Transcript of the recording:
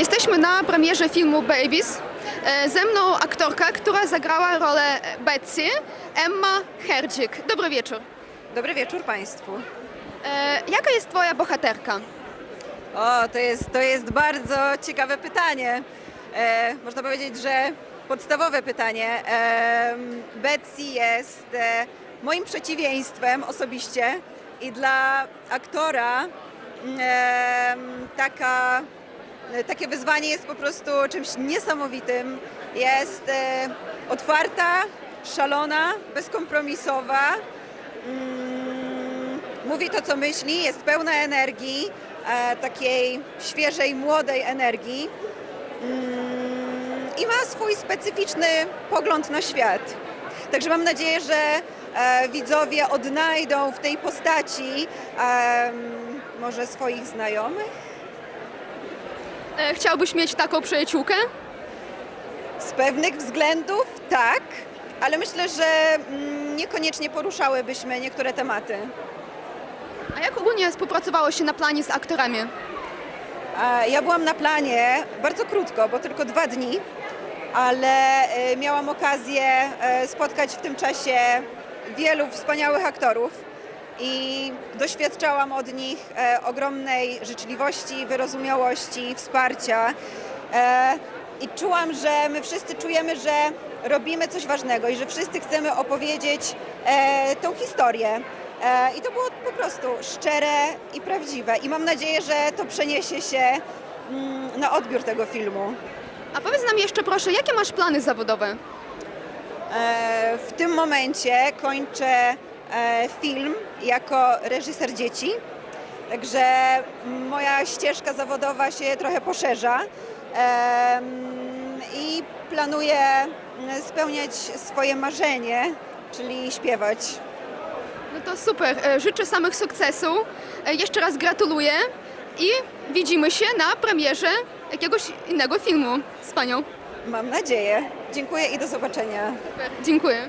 Jesteśmy na premierze filmu Babies. E, Ze mną aktorka, która zagrała rolę Betsy, Emma Herdzik. Dobry wieczór. Dobry wieczór Państwu. E, Jaka jest Twoja bohaterka? O, to jest, to jest bardzo ciekawe pytanie. E, można powiedzieć, że podstawowe pytanie. E, Betsy jest e, moim przeciwieństwem osobiście i dla aktora mm, e, taka, takie wyzwanie jest po prostu czymś niesamowitym. Jest e, otwarta, szalona, bezkompromisowa. Mm, mówi to, co myśli, jest pełna energii, e, takiej świeżej, młodej energii mm, i ma swój specyficzny pogląd na świat. Także mam nadzieję, że e, widzowie odnajdą w tej postaci może swoich znajomych. E, Chciałbyś mieć taką przyjaciółkę? Z pewnych względów tak, ale myślę, że mm, niekoniecznie poruszałybyśmy niektóre tematy. A jak ogólnie współpracowało się na planie z aktorami? A Ja byłam na planie bardzo krótko, bo tylko dwa dni, ale e, miałam okazję e, spotkać w tym czasie wielu wspaniałych aktorów i doświadczałam od nich e, ogromnej życzliwości, wyrozumiałości, wsparcia. E, I czułam, że my wszyscy czujemy, że robimy coś ważnego i że wszyscy chcemy opowiedzieć e, tą historię. I to było po prostu szczere i prawdziwe. I mam nadzieję, że to przeniesie się mm, na odbiór tego filmu. A powiedz nam jeszcze proszę, jakie masz plany zawodowe? W tym momencie kończę film jako reżyser dzieci. Także moja ścieżka zawodowa się trochę poszerza i planuję spełniać swoje marzenie, czyli śpiewać. No to super, E, życzę samych sukcesu. E, Jeszcze raz gratuluję i widzimy się na premierze jakiegoś innego filmu z Panią. Mam nadzieję. Dziękuję i do zobaczenia. Super, dziękuję.